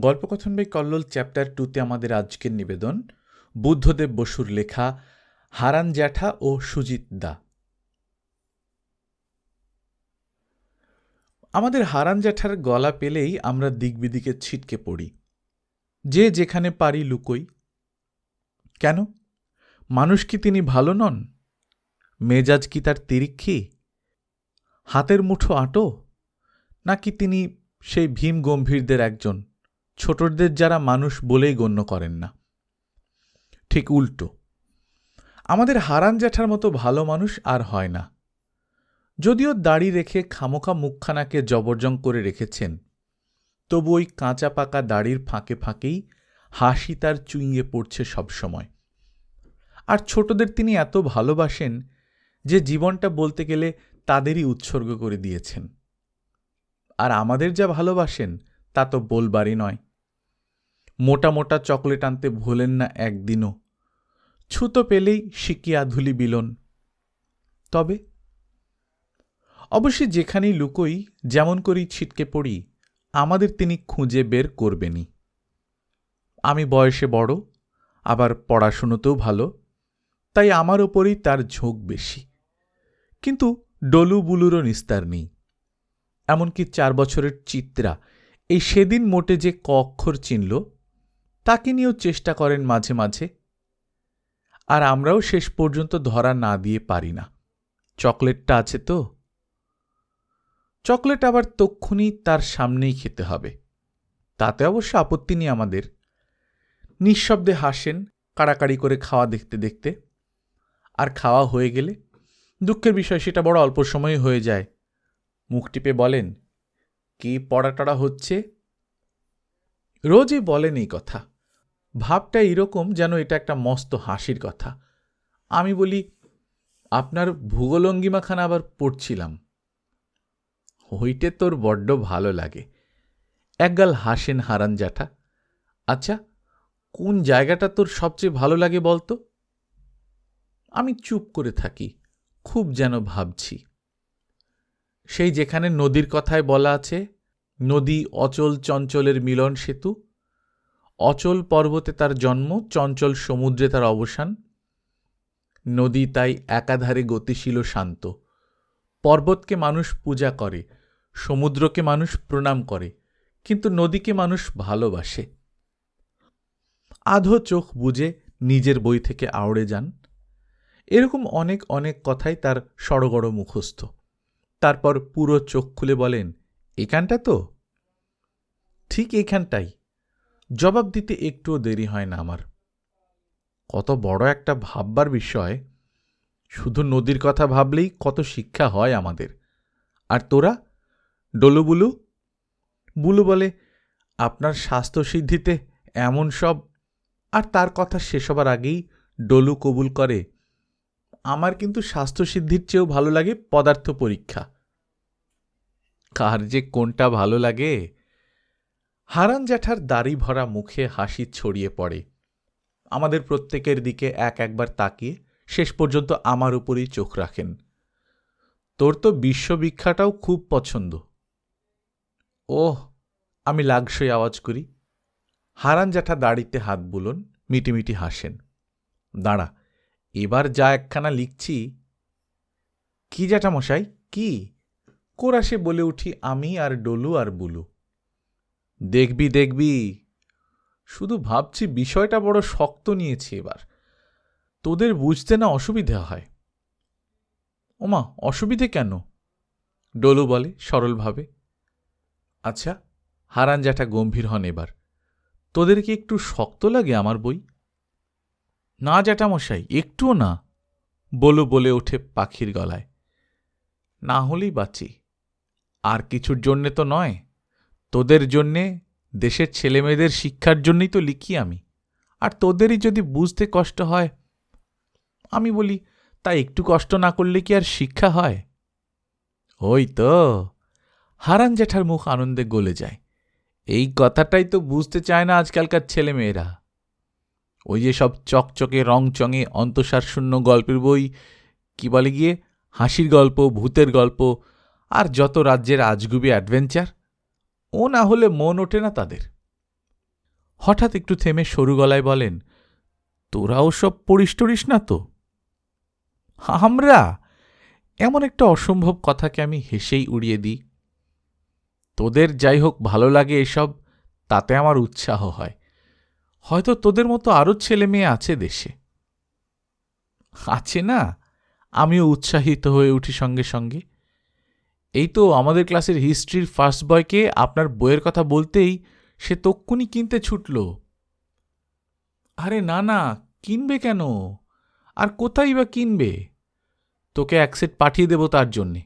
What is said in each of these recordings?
গল্পকথন by Kallol chapter টুতে আমাদের আজকের নিবেদন, বুদ্ধদেব বসুর লেখা, হারান জ্যাঠা ও সুজিত দা। আমাদের হারান জ্যাঠার গলা পেলেই আমরা দিকবিদিকে ছিটকে পড়ি। যে যেখানে পারি লুকোই। কেন? মানুষ কি তিনি ভালো নন? মেজাজ কি তার তিরিক্ষি? হাতের মুঠো আটো? নাকি তিনি সেই ভীম গম্ভীরদের একজন? ছোটদের যারা মানুষ বলেই গণ্য করেন না। ঠিক উল্টো। আমাদের হারান জ্যাঠার মতো ভালো মানুষ আর হয় না। যদিও দাড়ি রেখে খামোখা মুখখানাকে জবরজং করে রেখেছেন, তবু ওই কাঁচা পাকা দাড়ির ফাঁকে ফাঁকেই হাসি তার চুইয়ে পড়ছে সবসময়। আর ছোটদের তিনি এত ভালোবাসেন যে জীবনটা বলতে গেলে তাদেরই উৎসর্গ করে দিয়েছেন। আর আমাদের যা ভালোবাসেন তা তো বলবারই নয়। মোটা মোটা চকলেট আনতে ভোলেন না একদিনও। ছুতো পেলেই শিকিয়া ধুলি বিলন। তবে অবশ্যই যেখানেই লুকোই, যেমন করেই ছিটকে পড়ি, আমাদের তিনি খুঁজে বের করবেনই। আমি বয়সে বড়, আবার পড়াশুনোতেও ভালো, তাই আমার ওপরেই তার ঝোঁক বেশি। কিন্তু ডলু বুলুরও নিস্তার নেই। এমনকি চার বছরের চিত্রা এই সেদিন মোটে যে ক অক্ষর চিনল তাকে নিয়েও চেষ্টা করেন মাঝে মাঝে। আর আমরাও শেষ পর্যন্ত ধরা না দিয়ে পারি না। চকলেটটা আছে তো? চকলেট আবার তক্ষুনি তার সামনেই খেতে হবে। তাতে অবশ্য আপত্তি নেই আমাদের। নিঃশব্দে হাসেন, কাড়াকাড়ি করে খাওয়া দেখতে দেখতে। আর খাওয়া হয়ে গেলে দুঃখের বিষয়, সেটা বড় অল্প সময়ে হয়ে যায়। মুখ টিপে বলেন, কি পড়াটড়া হচ্ছে? রোজই বলেন এই কথা। ভাবটা এরকম যেন এটা একটা মস্ত হাসির কথা। আমি বলি, আপনার ভূগোলঙ্গিমাখানা আবার পড়ছিলাম। হইটে তোর বড্ড ভালো লাগে। একগাল হাসেন হারান জ্যাঠা আচ্ছা কোন জায়গাটা তোর সবচেয়ে ভালো লাগে বলতো? আমি চুপ করে থাকি, খুব যেন ভাবছি। সেই যেখানে নদীর কথায় বলা আছে, নদী অচল চঞ্চলের মিলন সেতু অচল পর্বতে তার জন্ম, চঞ্চল সমুদ্রে তার অবসান, নদী তাই একাধারে গতিশীল শান্ত। পর্বতকে মানুষ পূজা করে, সমুদ্রকে মানুষ প্রণাম করে, কিন্তু নদীকে মানুষ ভালোবাসে। আধো চোখ বুঝে নিজের বই থেকে আওড়ে যান। এরকম অনেক অনেক কথাই তার সড়গড় মুখস্থ। তারপর পুরো চোখ খুলে বলেন, এখানটা তো? ঠিক এখানটাই। জবাব দিতে একটুও দেরি হয় না আমার। কত বড় একটা ভাববার বিষয়, শুধু নদীর কথা ভাবলেই কত শিক্ষা হয় আমাদের। আর তোরা? ডলু বুলু? বুলু বলে, আপনার স্বাস্থ্যসিদ্ধিতে এমন সব, আর তার কথা শেষ হবার আগেই ডলু কবুল করে। আমার কিন্তু স্বাস্থ্যসিদ্ধির চেয়েও ভালো লাগে পদার্থ পরীক্ষা। কার যে কোনটা ভালো লাগে হারান জ্যাঠার দাড়ি ভরা মুখে হাসি ছড়িয়ে পড়ে। আমাদের প্রত্যেকের দিকে এক একবার তাকিয়ে শেষ পর্যন্ত আমার উপরেই চোখ রাখেন। তোর তো বিশ্ববিখ্যাটাও খুব পছন্দ। ওহ, আমি লাগসই আওয়াজ করি। হারান জ্যাঠা দাড়িতে হাত বুলন মিটিমিটি হাসেন। দাঁড়া, এবার যা একখানা লিখছি। কি জ্যাঠামশাই, কি? কোরাসে বলে উঠি আমি আর ডলু আর বুলু। দেখবি দেখবি। শুধু ভাবছি বিষয়টা বড় শক্ত নিয়েছি এবার। তোদের বুঝতে না অসুবিধে হয়। ওমা, অসুবিধে কেন? ডলু বলে সরলভাবে। আচ্ছা হারান জ্যাঠা গম্ভীর হন এবার। তোদের কি একটু শক্ত লাগে আমার বই? না, জ্যাঠামশাই, একটুও না। বলু বলে ওঠে পাখির গলায়। না হলেই বাঁচি। আর কিছুর জন্যে তো নয়। তোদের জন্যে দেশের ছেলেমেয়েদের শিক্ষার জন্যই তো লিখি আমি। আর তোদেরই যদি বুঝতে কষ্ট হয়, আমি বলি, তা একটু কষ্ট না করলে কি আর শিক্ষা হয়? ওই তো। হারান জ্যাঠার মুখ আনন্দে গলে যায়। এই কথাটাই তো বুঝতে চায় না আজকালকার ছেলেমেয়েরা। ওই যে সব চকচকে, রংচঙে, অন্তঃসারশূন্য গল্পের বই, কি বলে গিয়ে, হাসির গল্প, ভূতের গল্প, আর যত রাজ্যের আজগুবি অ্যাডভেঞ্চার ও না হলে মন ওঠে না তাদের। হঠাৎ একটু থেমে সরু গলায় বলেন তোরা ওসব পড়িস টরিস না তো? আমরা? এমন একটা অসম্ভব কথাকে আমি হেসেই উড়িয়ে দিই। তোদের যাই হোক ভালো লাগে এসব, তাতে আমার উৎসাহ হয়। হয়তো তোদের মতো আরও ছেলে মেয়ে আছে দেশে। আছে না? আমিও উৎসাহিত হয়ে উঠি সঙ্গে সঙ্গে। এই তো আমাদের ক্লাসের হিস্ট্রির ফার্স্ট বয়কে আপনার বইয়ের কথা বলতেই সে তক্ষুনি কিনতে ছুটল। আরে না না, কিনবে কেন? আর কোথায় বা কিনবে? তোকে এক সেট পাঠিয়ে দেব তার জন্যে।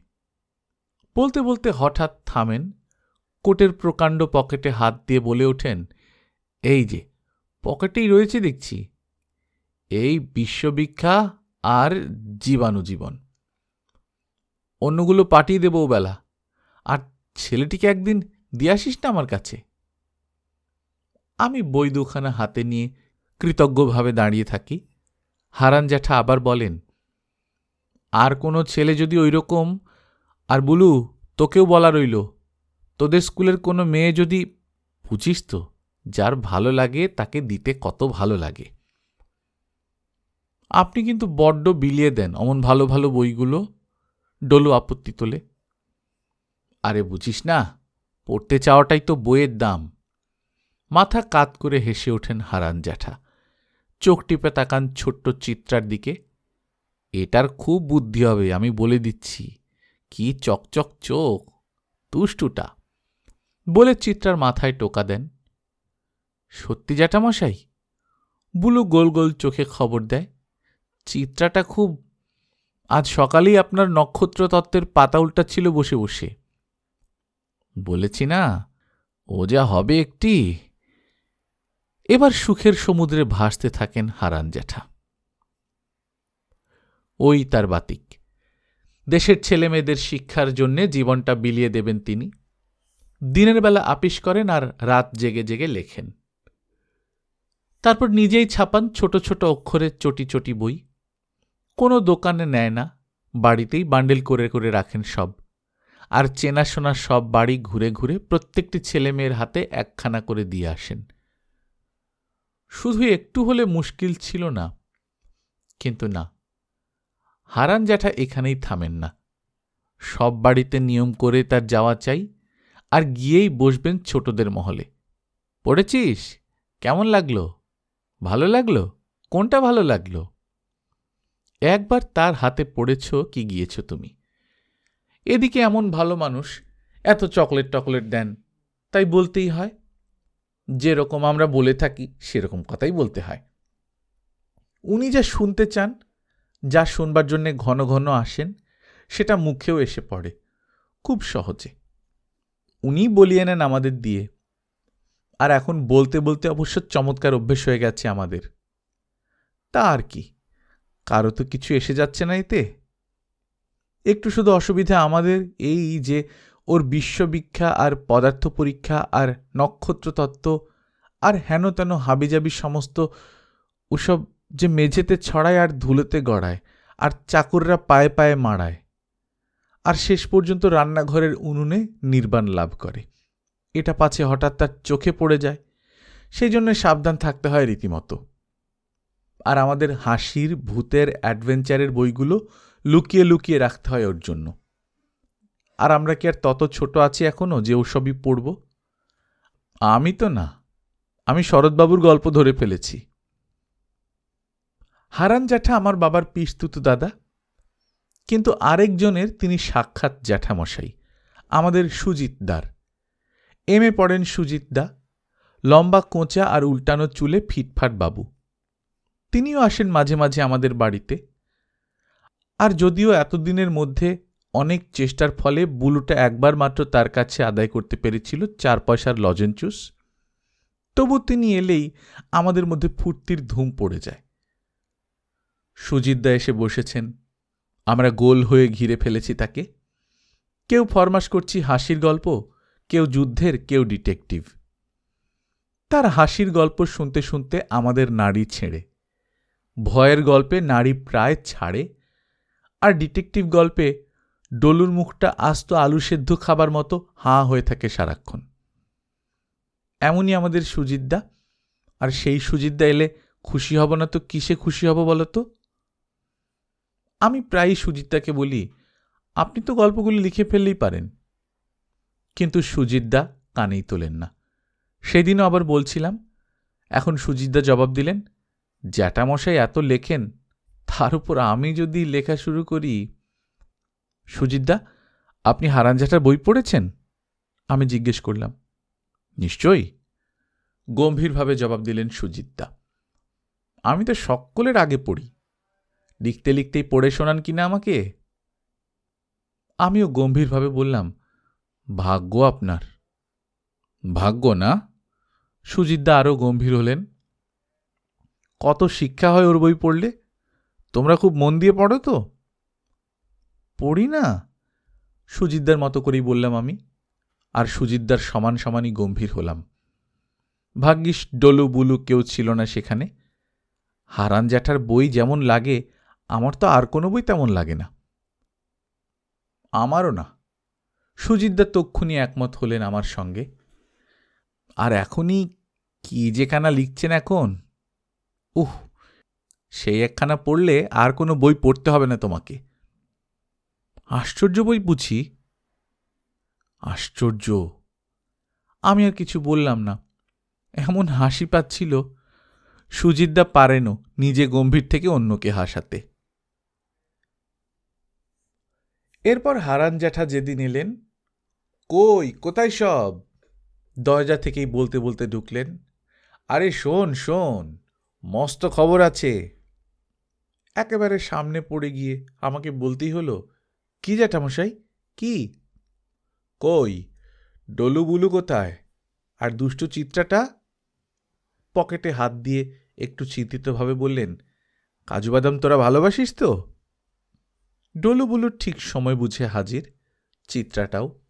বলতে বলতে হঠাৎ থামেন, কোটের প্রকাণ্ড পকেটে হাত দিয়ে বলে ওঠেন, এই যে, পকেটেই রয়েছে দেখছি। এই বিশ্ববিখ্যা আর জীবাণু জীবন অন্যগুলো পাঠিয়ে দেবো বেলা। আর ছেলেটিকে একদিন দিয়ে আসিস না আমার কাছে? আমি বই দুখানা হাতে নিয়ে কৃতজ্ঞভাবে দাঁড়িয়ে থাকি। হারান জ্যাঠা আবার বলেন, আর কোনো ছেলে যদি ওই রকম আর বুলু, তোকেও বলা রইল, তোদের স্কুলের কোনো মেয়ে যদি বুঝিস তো, যার ভালো লাগে তাকে দিতে কত ভালো লাগে। আপনি কিন্তু বড্ড বিলিয়ে দেন অমন ভালো ভালো বইগুলো। ডলু আপত্তি তোলে। আরে বুঝিস না, পড়তে চাওয়াটাই তো বইয়ের দাম। মাথা কাত করে হেসে ওঠেন হারান জ্যাঠা। চোখ টিপে তাকান ছোট্ট চিত্রার দিকে। এটার খুব বুদ্ধি হবে, আমি বলে দিচ্ছি। কি চকচক চোখ, তুষ্টুটা। বলে চিত্রার মাথায় টোকা দেন। সত্যি জ্যাঠামশাই? বুলু গোল গোল চোখে খবর দেয়। চিত্রাটা খুব আজ সকালেই আপনার নক্ষত্র তত্ত্বের পাতা উল্টাচ্ছিল বসে বসে। বলেছি না, ও যা হবে একটি। এবার সুখের সমুদ্রে ভাসতে থাকেন হারান জ্যাঠা। ওই তার বাতিক। দেশের ছেলেমেয়েদের শিক্ষার জন্যে জীবনটা বিলিয়ে দেবেন তিনি। দিনের বেলা আপিস করেন আর রাত জেগে জেগে লেখেন। তারপর নিজেই ছাপান ছোট ছোট অক্ষরে চটি চটি বই। কোনো দোকানে নেয় না, বাড়িতেই বান্ডেল করে করে রাখেন সব। আর চেনাশোনা সব বাড়ি ঘুরে ঘুরে প্রত্যেকটি ছেলেমেয়ের হাতে একখানা করে দিয়ে আসেন। শুধু একটু হলে মুশকিল ছিল না, কিন্তু না, হারান জ্যাঠা এখানেই থামেন না। সব বাড়িতে নিয়ম করে তার যাওয়া চাই, আর গিয়েই বসবেন ছোটদের মহলে। পড়েছিস? কেমন লাগল? ভালো লাগল? কোনটা ভালো লাগল? একবার তার হাতে পড়েছ কি গিয়েছ তুমি? এদিকে এমন ভালো মানুষ, এত চকলেট টকলেট দেন, তাই বলতেই হয়। যেরকম আমরা বলে থাকি, সেরকম কথাই বলতে হয়। উনি যা শুনতে চান, যা শুনবার জন্যে ঘন ঘন আসেন, সেটা মুখেও এসে পড়ে, খুব সহজে। উনি বলিয়ে নেন আমাদের দিয়ে। আর এখন বলতে বলতে অবশ্য চমৎকার অভ্যেস হয়ে গেছে আমাদের। তা আর কি। কারও তো কিছু এসে যাচ্ছে না এতে। একটু শুধু অসুবিধা আমাদের এই যে ওর বিশ্ববিখ্যা আর পদার্থ পরীক্ষা আর নক্ষত্র তত্ত্ব আর হেন তেন হাবিজাবি সমস্ত ওসব যে মেঝেতে ছড়ায় আর ধুলোতে গড়ায় আর চাকররা পায়ে পায়ে মারায় আর শেষ পর্যন্ত রান্নাঘরের উনুনে নির্বাণ লাভ করে। এটা পাছে হঠাৎ তার চোখে পড়ে যায়। সেই জন্য সাবধান থাকতে হয় রীতিমতো। আর আমাদের হাসির, ভূতের, অ্যাডভেঞ্চারের বইগুলো লুকিয়ে লুকিয়ে রাখতে হয় ওর জন্য। আর আমরা কি আর তত ছোট আছি এখনও যে ওসবই পড়ব? আমি তো না। আমি শরৎবাবুর গল্প ধরে ফেলেছি। হারান জ্যাঠা আমার বাবার পিস্তুত দাদা। কিন্তু আরেকজনের তিনি সাক্ষাৎ জ্যাঠামশাই, আমাদের সুজিতদার। এম এ পড়েন সুজিতদা, লম্বা কোঁচা আর উল্টানো চুলে ফিটফাট বাবু। তিনিও আসেন মাঝে মাঝে আমাদের বাড়িতে। আর যদিও এতদিনের মধ্যে অনেক চেষ্টার ফলে বুলুটা একবার মাত্র তার কাছে আদায় করতে পেরেছিল চার পয়সার লজেনচুস তবু তিনি এলেই আমাদের মধ্যে ফুর্তির ধুম পড়ে যায়। সুজিতদা এসে বসেছেন, আমরা গোল হয়ে ঘিরে ফেলেছি তাকে। কেউ ফরমাস করছি হাসির গল্প, কেউ যুদ্ধের, কেউ ডিটেকটিভ। তার হাসির গল্প শুনতে শুনতে আমাদের নাড়ি ছেড়ে ভয়ের গল্পে নাড়ি প্রায় ছাড়ে, আর ডিটেকটিভ গল্পে ডলুর মুখটা আস্ত আলু সেদ্ধ খাবার মতো হাঁ হয়ে থাকে সারাক্ষণ। এমনই আমাদের সুজিতদা, আর সেই সুজিতদা এলে খুশি হব না তো কিসে খুশি হব বলো তো? আমি প্রায়ই সুজিতদাকে বলি, আপনি তো গল্পগুলি লিখে ফেললেই পারেন। কিন্তু সুজিতদা কানেই তোলেন না। সেদিনও আবার বলছিলাম, এখন সুজিতদা জবাব দিলেন জ্যাঠামশাই এত লেখেন, তার উপর আমি যদি লেখা শুরু করি, সুজিতদা, আপনি হারান জ্যাঠার বই পড়েছেন? আমি জিজ্ঞেস করলাম। নিশ্চয়ই। গম্ভীরভাবে জবাব দিলেন সুজিতদা। আমি তো সকলের আগে পড়ি। লিখতে লিখতেই পড়ে শোনান কিনা আমাকে? আমিও গম্ভীরভাবে বললাম, ভাগ্য আপনার। ভাগ্য না? সুজিতদা আরও গম্ভীর হলেন। কত শিক্ষা হয় ওর বই পড়লে? তোমরা খুব মন দিয়ে পড়ো তো? পড়ি না? সুজিতদার মতো করেই বললাম আমি, আর সুজিতদার সমান সমানই গম্ভীর হলাম। ভাগ্যিস ডলু বুলু কেউ ছিল না সেখানে। হারান জ্যাঠার বই যেমন লাগে, আমার তো আর কোনো বই তেমন লাগে না। আমারও না। সুজিতদা তক্ষুনি একমত হলেন আমার সঙ্গে। আর এখনই কি যে কানা লিখছেন এখন? উহ সেই একখানা পড়লে আর কোনো বই পড়তে হবে না তোমাকে। আশ্চর্য বই বুঝি? আশ্চর্য। আমি আর কিছু বললাম না। এমন হাসি পাচ্ছিল। সুজিতদা পারেনও নিজে গম্ভীর থেকে অন্যকে হাসাতে। এরপর হারান জ্যাঠা যেদিন এলেন, কই, কোথায় সব? দরজা থেকেই বলতে বলতে ঢুকলেন। আরে শোন শোন মস্ত খবর আছে। একেবারে সামনে পড়ে গিয়ে আমাকে বলতেই হলো, কি জ্যাঠামশাই? কি? কই ডলু বুলু কোথায়? আর দুষ্টু চিত্রাটা? পকেটে হাত দিয়ে একটু চিন্তিতভাবে বললেন, কাজু বাদাম তোরা ভালোবাসিস তো? ডলু বুলুর ঠিক সময় বুঝে হাজির চিত্রাটাও।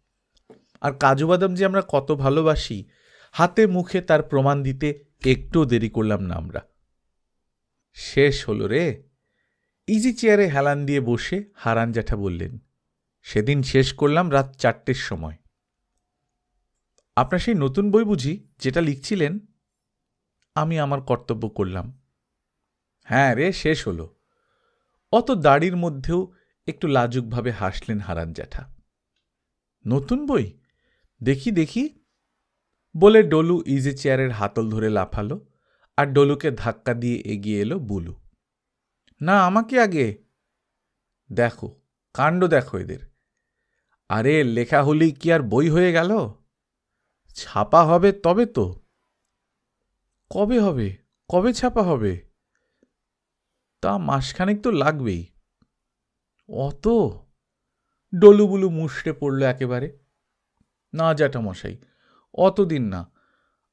আর কাজু বাদাম যে আমরা কত ভালোবাসি, হাতে মুখে তার প্রমাণ দিতে একটু দেরি করলাম না আমরা। শেষ হলো রে। ইজি চেয়ারে হেলান দিয়ে বসে হারান জ্যাঠা বললেন, সেদিন শেষ করলাম রাত চারটের সময়। আপনার সেই নতুন বই বুঝি যেটা লিখছিলেন? আমি আমার কর্তব্য করলাম। হ্যাঁ রে, শেষ হলো। অত দাড়ির মধ্যেও একটু লাজুকভাবে হাসলেন হারান জ্যাঠা। নতুন বই? দেখি দেখি। বলে ডলু ইজি চেয়ারের হাতল ধরে লাফালো। আর ডলুকে ধাক্কা দিয়ে এগিয়ে এলো বুলু। না, আমাকে আগে। দেখো, কাণ্ড দেখো এদের। আরে, লেখা হলেই কি আর বই হয়ে গেল? ছাপা হবে তবে তো। কবে হবে? কবে ছাপা হবে? তা মাসখানেক তো লাগবেই। অত? ডলুবুলু মুষড়ে পড়ল একেবারে। না, জ্যাঠামশাই, অতদিন না।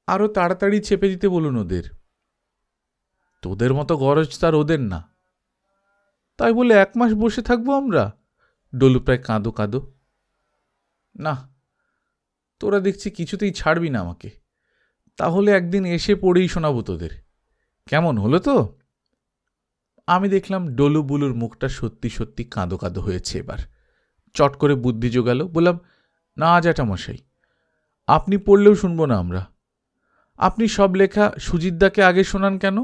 আরও তাড়াতাড়ি চেপে দিতে বলুন ওদের। তোদের মতো গরজ তার ওদের না। তাই বলে এক মাস বসে থাকব আমরা? ডলু প্রায় কাঁদো কাঁদো। না, তোরা দেখছি কিছুতেই ছাড়বি না আমাকে। তাহলে একদিন এসে পড়েই শোনাবো তোদের। কেমন হলো তো? আমি দেখলাম ডলু বুলুর মুখটা সত্যি সত্যি কাঁদো কাঁদো হয়েছে এবার। চট করে বুদ্ধি জোগাল, বললাম, না, জ্যাঠামশাই, আপনি পড়লেও শুনব না আমরা। আপনি সব লেখা সুজিতদাকে আগে শোনান কেন?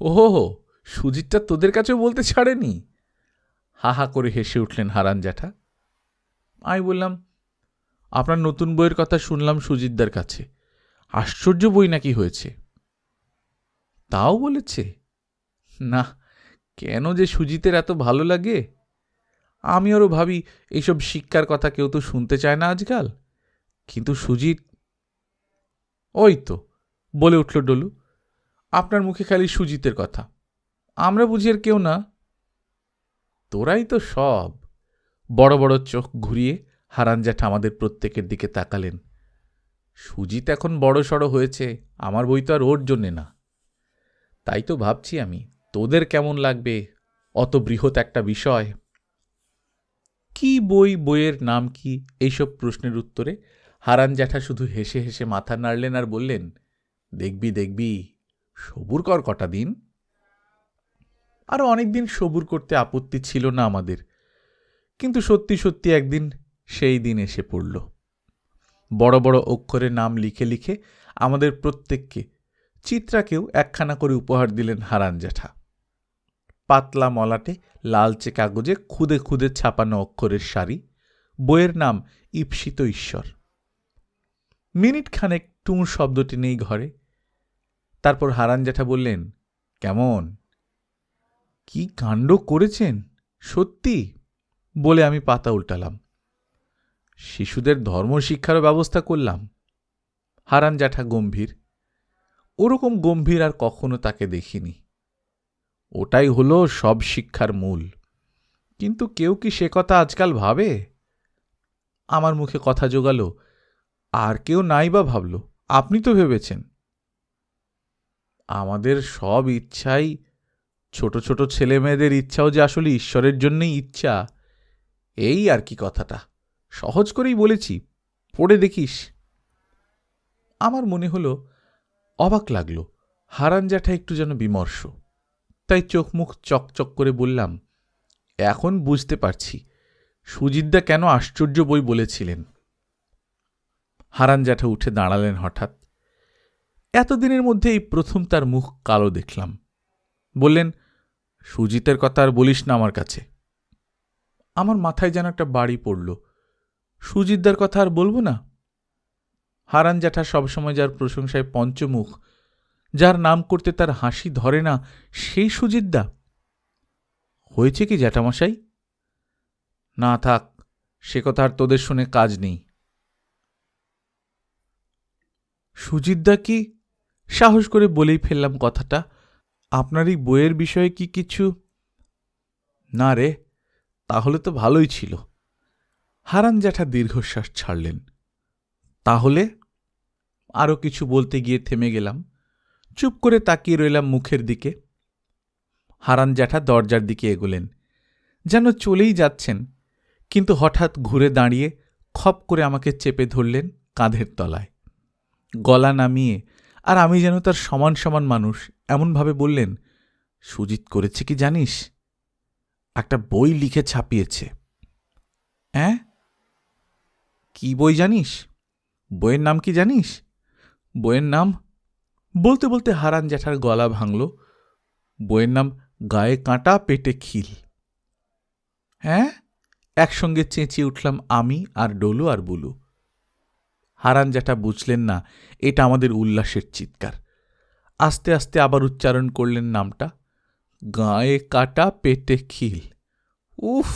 ওহো সুজিতটা তোদের কাছেও বলতে ছাড়েনি? হা হা করে হেসে উঠলেন হারান জ্যাঠা। আমি বললাম, আপনার নতুন বইয়ের কথা শুনলাম সুজিতদার কাছে। আশ্চর্য বই নাকি হয়েছে। তাও বলেছে? না, কেন যে সুজিতের এত ভালো লাগে? আমি আরও ভাবি এইসব শিক্ষার কথা কেউ তো শুনতে চায় না আজকাল। কিন্তু সুজিত, ওই তো, বলে উঠল ডলু। আপনার মুখে খালি সুজিতের কথা। আমরা বুঝি আর কেউ না। তোরাই তো সব। বড় বড় চোখ ঘুরিয়ে হারান জ্যাঠা আমাদের প্রত্যেকের দিকে তাকালেন। সুজিত এখন বড় সড়ো হয়েছে, আমার বই তো আর ওর জন্যে না। তাই তো ভাবছি আমি, তোদের কেমন লাগবে? অত বৃহৎ একটা বিষয়। কি বই, বইয়ের নাম কি, এইসব প্রশ্নের উত্তরে হারান জ্যাঠা শুধু হেসে হেসে মাথা নাড়লেন আর বললেন, দেখবি দেখবি। সবুর কর কটা দিন। আরও অনেকদিন সবুর করতে আপত্তি ছিল না আমাদের। কিন্তু সত্যি সত্যি একদিন সেই দিন এসে পড়ল। বড় বড় অক্ষরে নাম লিখে লিখে আমাদের প্রত্যেককে চিত্রাকেও একখানা করে উপহার দিলেন হারান জ্যাঠা পাতলা মলাটে লালচে কাগজে খুদে খুদে ছাপানো অক্ষরের সারি, বইয়ের নাম ঈপ্সিত ঈশ্বর। মিনিট খানেক টুঁ শব্দটি নেই ঘরে তারপর হারান জ্যাঠা বললেন, কেমন? কি কাণ্ড করেছেন? সত্যি? বলে আমি পাতা উল্টালাম। শিশুদের ধর্মশিক্ষারও ব্যবস্থা করলাম। হারান জ্যাঠা গম্ভীর। ওরকম গম্ভীর আর কখনো তাকে দেখিনি। ওটাই হলো সব শিক্ষার মূল। কিন্তু কেউ কি সে কথা আজকাল ভাবে? আমার মুখে কথা জোগালো, আর কেউ নাই বা ভাবল। আপনি তো ভেবেছেন। আমাদের সব ইচ্ছাই ছোট ছোট ছেলে মেয়েদের ইচ্ছাও যে আসলে ঈশ্বরের জন্যই ইচ্ছা, এই আর কি কথাটা। সহজ করেই বলেছি, পড়ে দেখিস। আমার মনে হলো, অবাক লাগল, হারান জ্যাঠা একটু যেন বিমর্ষ। তাই চোখ মুখ চকচক করে বললাম, এখন বুঝতে পারছি, সুজিতদা কেন আশ্চর্য বই বলেছিলেন? হারান জ্যাঠা উঠে দাঁড়ালেন হঠাৎ। এতদিনের মধ্যে এই প্রথম তার মুখ কালো দেখলাম। বললেন, সুজিতের কথা আর বলিস না আমার কাছে। আমার মাথায় যেন একটা বাড়ি পড়ল। সুজিতদার কথা আর বলব না। হারান জ্যাঠা সবসময় যার প্রশংসায় পঞ্চমুখ, যার নাম করতে তার হাসি ধরে না, সেই সুজিতদা। হয়েছে কি জ্যাঠামশাই? না থাক, সে কথা আর তোদের শুনে কাজ নেই। সুজিতদা কি সাহস করে বলেই ফেললাম কথাটা। আপনার এই বইয়ের বিষয়ে কি কিছু? না রে, তাহলে তো ভালোই ছিল। হারান জ্যাঠা দীর্ঘশ্বাস ছাড়লেন। তাহলে? আরও কিছু বলতে গিয়ে থেমে গেলাম। চুপ করে তাকিয়ে রইলাম মুখের দিকে। হারান জ্যাঠা দরজার দিকে এগোলেন। যেন চলেই যাচ্ছেন, কিন্তু হঠাৎ ঘুরে দাঁড়িয়ে খপ করে আমাকে চেপে ধরলেন কাঁধের তলায়। গলা নামিয়ে আর আমি যেন তার সমান সমান মানুষ, এমনভাবে বললেন, সুজিত করেছে কি জানিস? একটা বই লিখে ছাপিয়েছে। হ্যাঁ কি বই জানিস? বইয়ের নাম কি জানিস? বইয়ের নাম? বলতে বলতে হারান জ্যাঠার গলা ভাঙল। বইয়ের নাম গায়ে কাঁটা, পেটে খিল। হ্যাঁ একসঙ্গে চেঁচিয়ে উঠলাম আমি আর ডলু আর বুলু। হারান জ্যাঠা বুঝলেন না, এটা আমাদের উল্লাসের চিৎকার। আস্তে আস্তে আবার উচ্চারণ করলেন নামটা, গায়ে কাটা, পেটে খিল। উফ,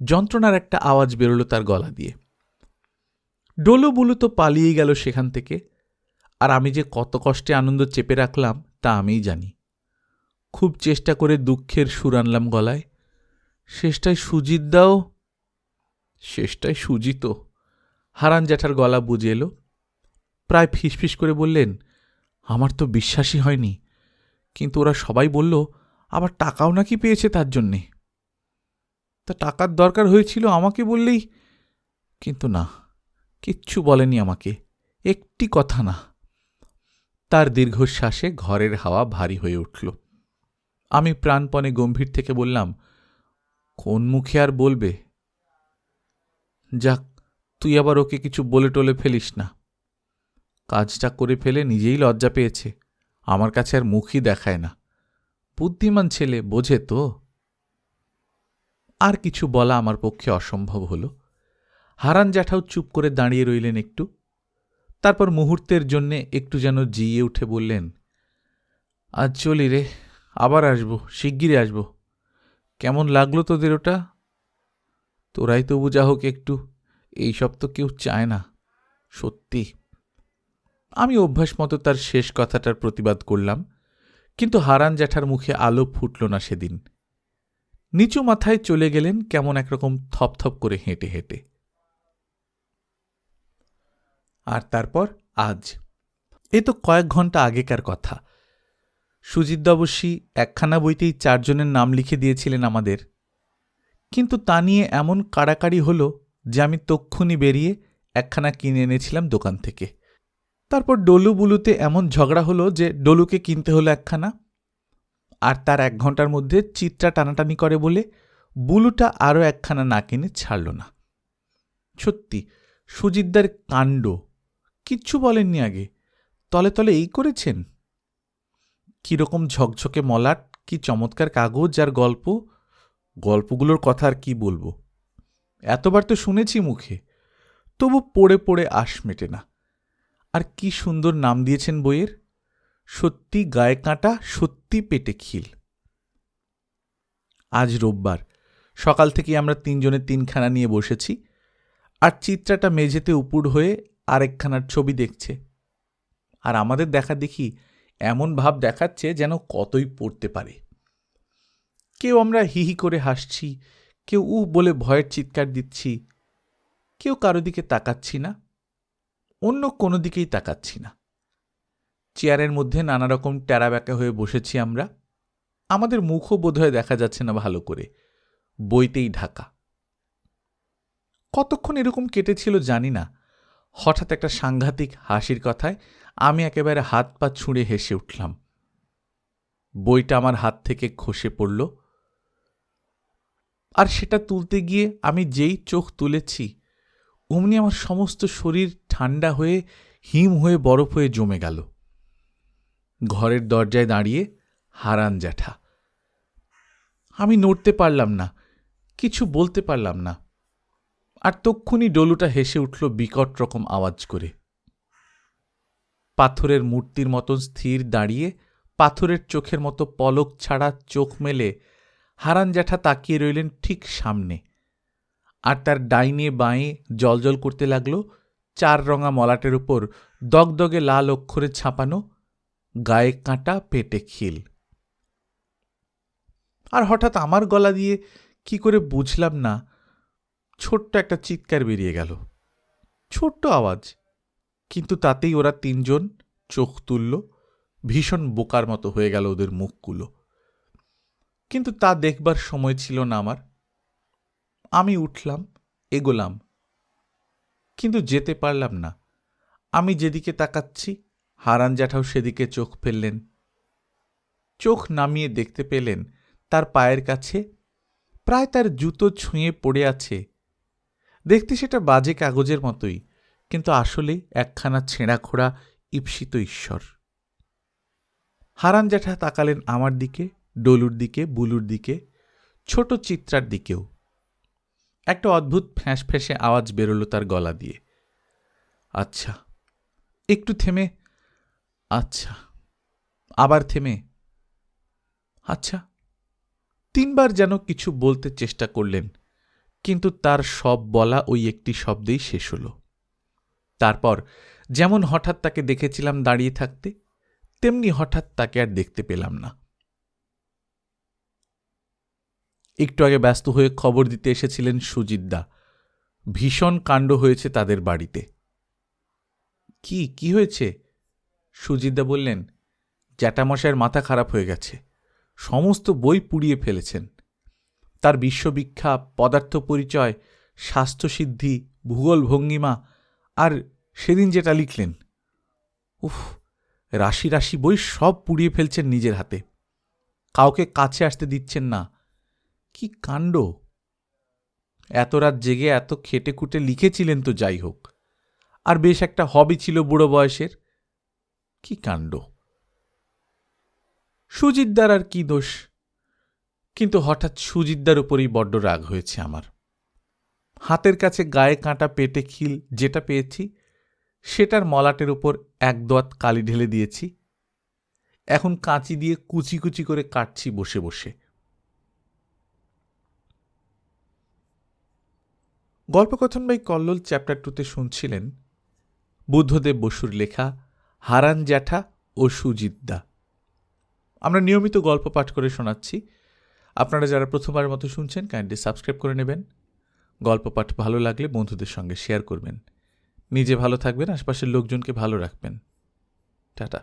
যন্ত্রণার একটা আওয়াজ বেরোলো তার গলা দিয়ে। ডোলো বুলু তো পালিয়ে গেল সেখান থেকে, আর আমি যে কত কষ্টে আনন্দ চেপে রাখলাম, তা আমিই জানি। খুব চেষ্টা করে দুঃখের সুর আনলাম গলায়, শেষটায় সুজিত দাও? শেষটায় সুজিত হারান জ্যাঠার গলা বুঝে এলো। প্রায় ফিসফিস করে বললেন, আমার তো বিশ্বাসই হয়নি। কিন্তু ওরা সবাই বলল, আবার টাকাও নাকি পেয়েছে তার জন্যে? তা টাকার দরকার হয়েছিল আমাকে বললেই? কিন্তু না, কিচ্ছু বলেনি আমাকে, একটি কথা না। তার দীর্ঘশ্বাসে ঘরের হাওয়া ভারী হয়ে উঠল। আমি প্রাণপণে গম্ভীর থেকে বললাম, কোন মুখে আর বলবে? যাক তুই আবার ওকে কিছু বলে টলে ফেলিস না। কাজটা করে ফেলে নিজেই লজ্জা পেয়েছে। আমার কাছে আর মুখই দেখায় না। বুদ্ধিমান ছেলে, বোঝে তো। আর কিছু বলা আমার পক্ষে অসম্ভব হল। হারান জ্যাঠাও চুপ করে দাঁড়িয়ে রইলেন একটু। তারপর মুহূর্তের জন্যে একটু যেন জিয়ে উঠে বললেন, আজ চলি রে, আবার আসব, শিগগিরই আসব। কেমন লাগল তোদের ওটা? তোরাই তো বুঝা হোক একটু। এইসব তো কেউ চায় না, সত্যি। আমি অভ্যাস মতো তার শেষ কথাটার প্রতিবাদ করলাম, কিন্তু হারান জ্যাঠার মুখে আলো ফুটল না সেদিন। নিচু মাথায় চলে গেলেন কেমন একরকম থপথপ করে হেঁটে হেঁটে। আর তারপর আজ। এ তো কয়েক ঘণ্টা আগেকার কথা। সুজিত অবশ্যই একখানা বইতেই চারজনের নাম লিখে দিয়েছিলেন আমাদের। কিন্তু তা নিয়ে এমন কাড়াকাড়ি হলো যে আমি তক্ষুনি বেরিয়ে একখানা কিনে এনেছিলাম দোকান থেকে। তারপর ডলু বুলুতে এমন ঝগড়া হলো যে ডলুকে কিনতে হলো একখানা। আর তার এক ঘণ্টার মধ্যে চিত্রা টানাটানি করে বলে, বুলুটা আরও একখানা না কিনে ছাড়ল না। সত্যি, সুজিতদার কাণ্ড। কিচ্ছু বলেননি আগে। তলে তলে এই করেছেন? কীরকম ঝকঝকে মলাট, কি চমৎকার কাগজ আর গল্প। গল্পগুলোর কথা আর কি বলব? এতবার তো শুনেছি মুখে। তবু পড়ে পড়ে আশ মেটে না। আর কি সুন্দর নাম দিয়েছেন বইয়ের? সত্যি গায়ে কাঁটা, সত্যি পেটে খিল। আজ রোববার, সকাল থেকে আমরা তিনজনে তিনখানা নিয়ে বসেছি। আর চিত্রাটা মেঝেতে উপুর হয়ে আরেকখানার ছবি দেখছে। আর আমাদের দেখা দেখি এমন ভাব দেখাচ্ছে যেন কতই পড়তে পারে। কেউ আমরা হি হি করে হাসছি কেউ উহ বলে ভয়ের চিৎকার দিচ্ছি, কেউ কারও দিকে তাকাচ্ছি না, অন্য কোনো দিকেই তাকাচ্ছি না। চেয়ারের মধ্যে নানা রকম ট্যারা ব্যাকা হয়ে বসেছি আমরা। আমাদের মুখও বোধহয় দেখা যাচ্ছে না ভালো করে, বইতেই ঢাকা। কতক্ষণ এরকম কেটেছিল জানি না, হঠাৎ একটা সাংঘাতিক হাসির কথায় আমি একেবারে হাত পা ছুঁড়ে হেসে উঠলাম। বইটা আমার হাত থেকে খসে পড়ল। আর সেটা তুলতে গিয়ে আমি যেই চোখ তুলেছি, অমনি আমার সমস্ত শরীর ঠান্ডা হয়ে, হিম হয়ে বরফ হয়ে জমে গেল। ঘরের দরজায় দাঁড়িয়ে হারান জ্যাঠা। আমি নড়তে পারলাম না, কিছু বলতে পারলাম না। আর তক্ষুনি ডলুটা হেসে উঠল বিকট রকম আওয়াজ করে। পাথরের মূর্তির মতন স্থির দাঁড়িয়ে, পাথরের চোখের মতো পলক ছাড়া চোখ মেলে হারান জ্যাঠা তাকিয়ে রইলেন ঠিক সামনে। আর তার ডাইনে বাঁয়ে জলজল করতে লাগল, চার রঙা মলাটের উপর দগদগে লাল অক্ষরে ছাপানো, গায়ে কাঁটা পেটে খিল। আর হঠাৎ আমার গলা দিয়ে কি করে বুঝলাম না, ছোট্ট একটা চিৎকার বেরিয়ে গেল। ছোট্ট আওয়াজ, কিন্তু তাতেই ওরা তিনজন চোখ তুলল, ভীষণ বোকার মতো হয়ে গেল ওদের মুখগুলো। কিন্তু তা দেখবার সময় ছিল না আমার। আমি উঠলাম, এগোলাম, কিন্তু যেতে পারলাম না। আমি যেদিকে তাকাচ্ছি হারান জ্যাঠাও সেদিকে চোখ ফেললেন। চোখ নামিয়ে দেখতে পেলেন, তার পায়ের কাছে প্রায় তার জুতো ছুঁয়ে পড়ে আছে। দেখতে সেটা বাজে কাগজের মতোই, কিন্তু আসলে একখানা ছেঁড়া খোড়া ঈপ্সিত ঈশ্বর। হারান জ্যাঠা তাকালেন আমার দিকে ডলুর দিকে, বুলুর দিকে, ছোট চিত্রার দিকেও। একটা অদ্ভুত ফ্যাঁস ফ্যাঁসে আওয়াজ বেরোলো তার গলা দিয়ে। আচ্ছা একটু থেমে। আচ্ছা আবার থেমে। আচ্ছা তিনবার যেন কিছু বলতে চেষ্টা করলেন, কিন্তু তার সব বলা ওই একটি শব্দেই শেষ হলো। তারপর যেমন হঠাৎ তাকে দেখেছিলাম দাঁড়িয়ে থাকতে, তেমনি হঠাৎ তাকে আর দেখতে পেলাম না। একটু আগে ব্যস্ত হয়ে খবর দিতে এসেছিলেন সুজিতদা ভীষণ কাণ্ড হয়েছে তাদের বাড়িতে। কি কি হয়েছে? সুজিতদা বললেন, জ্যাঠামশাইয়ের মাথা খারাপ হয়ে গেছে। সমস্ত বই পুড়িয়ে ফেলেছেন। তার বিশ্ববিখ্যা পদার্থ পরিচয় স্বাস্থ্যসিদ্ধি, ভূগোল ভঙ্গিমা আর সেদিন যেটা লিখলেন। উফ, রাশি রাশি বই সব পুড়িয়ে ফেলছেন নিজের হাতে। কাউকে কাছে আসতে দিচ্ছেন না। কি কাণ্ড? এত রাত জেগে এত খেটে খুঁটে লিখেছিলেন তো যাই হোক। আর বেশ একটা হবি ছিল বুড়ো বয়সের। কি কাণ্ড? সুজিতদার আর কি দোষ? কিন্তু হঠাৎ সুজিতদার উপরেই বড্ড রাগ হয়েছে আমার। হাতের কাছে গায়ে কাঁটা পেটে খিল যেটা পেয়েছি, সেটার মলাটের উপর এক দোয়াত কালি ঢেলে দিয়েছি। এখন কাঁচি দিয়ে কুচি কুচি করে কাটছি বসে বসে। গল্পকথন বাই কল্লোল চ্যাপ্টার টুতে শুনছিলেন বুদ্ধদেব বসুর লেখা হারান জ্যাঠা ও সুজিতদা। আমরা নিয়মিত গল্প পাঠ করে শোনাচ্ছি। আপনারা যারা প্রথমবার মতো শুনছেন কাইন্ডলি সাবস্ক্রাইব করে নেবেন। গল্প পাঠ ভালো লাগলে বন্ধুদের সঙ্গে শেয়ার করবেন। নিজে ভালো থাকবেন, আশপাশের লোকজনকে ভালো রাখবেন। টাটা।